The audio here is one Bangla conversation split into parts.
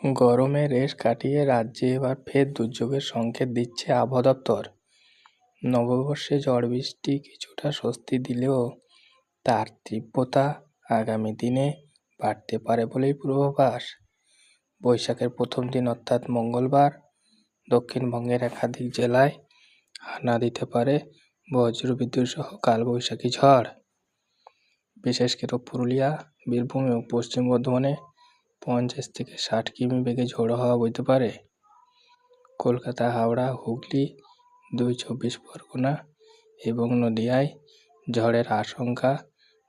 গরমে রেশ কাটিয়ে রাজ্যে এবার ফের দুর্যোগের সংকেত দিচ্ছে আবহাওয়া দপ্তর। নববর্ষে ঝড় বৃষ্টি কিছুটা স্বস্তি দিলেও তার তীব্রতা আগামী দিনে বাড়তে পারে বলেই পূর্বাভাস। বৈশাখের প্রথম দিন অর্থাৎ মঙ্গলবার দক্ষিণবঙ্গের একাধিক জেলায় হানা দিতে পারে বজ্রবিদ্যুৎ সহ কালবৈশাখী ঝড়। বিশেষ করে পুরুলিয়া, বীরভূম এবং পশ্চিম বর্ধমানে পঞ্চাশ থেকে ষাট কিমি বেগে ঝোড়ো হাওয়া বইতে পারে। কলকাতা, হাওড়া, হুগলি, দুই চব্বিশ পরগনা এবং নদিয়ায় ঝড়ের আশঙ্কা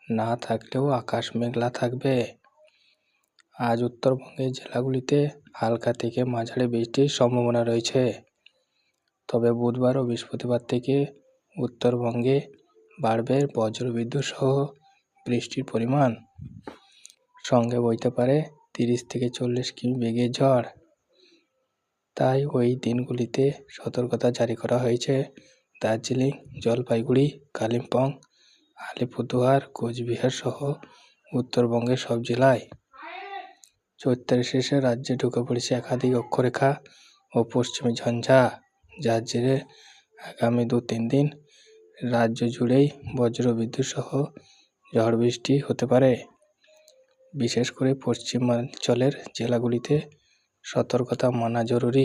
না থাকলেও আকাশ মেঘলা থাকবে। আজ উত্তরবঙ্গের জেলাগুলিতে হালকা থেকে মাঝারি বৃষ্টির সম্ভাবনা রয়েছে। তবে বুধবার ও বৃহস্পতিবার থেকে উত্তরবঙ্গে বাড়বে বজ্রবিদ্যুৎ সহ বৃষ্টির পরিমাণ। সঙ্গে বইতে পারে তিরিশ থেকে চল্লিশ কিমি বেগে ঝড়। তাই ওই দিনগুলিতে সতর্কতা জারি করা হয়েছে। দার্জিলিং, জলপাইগুড়ি, কালিম্পং, আলিপুরদুয়ার, কোচবিহার সহ উত্তরবঙ্গের সব জেলায় চৈত্রের শেষে রাজ্যে ঢুকে পড়েছে একাধিক অক্ষরেখা ও পশ্চিমী ঝঞ্ঝা, যার জেরে আগামী দু তিন দিন রাজ্য জুড়েই বজ্রবিদ্যুৎ সহ ঝড় বৃষ্টি হতে পারে। বিশেষ করে পশ্চিমাঞ্চলের জেলাগুলিতে সতর্কতা মানা জরুরি।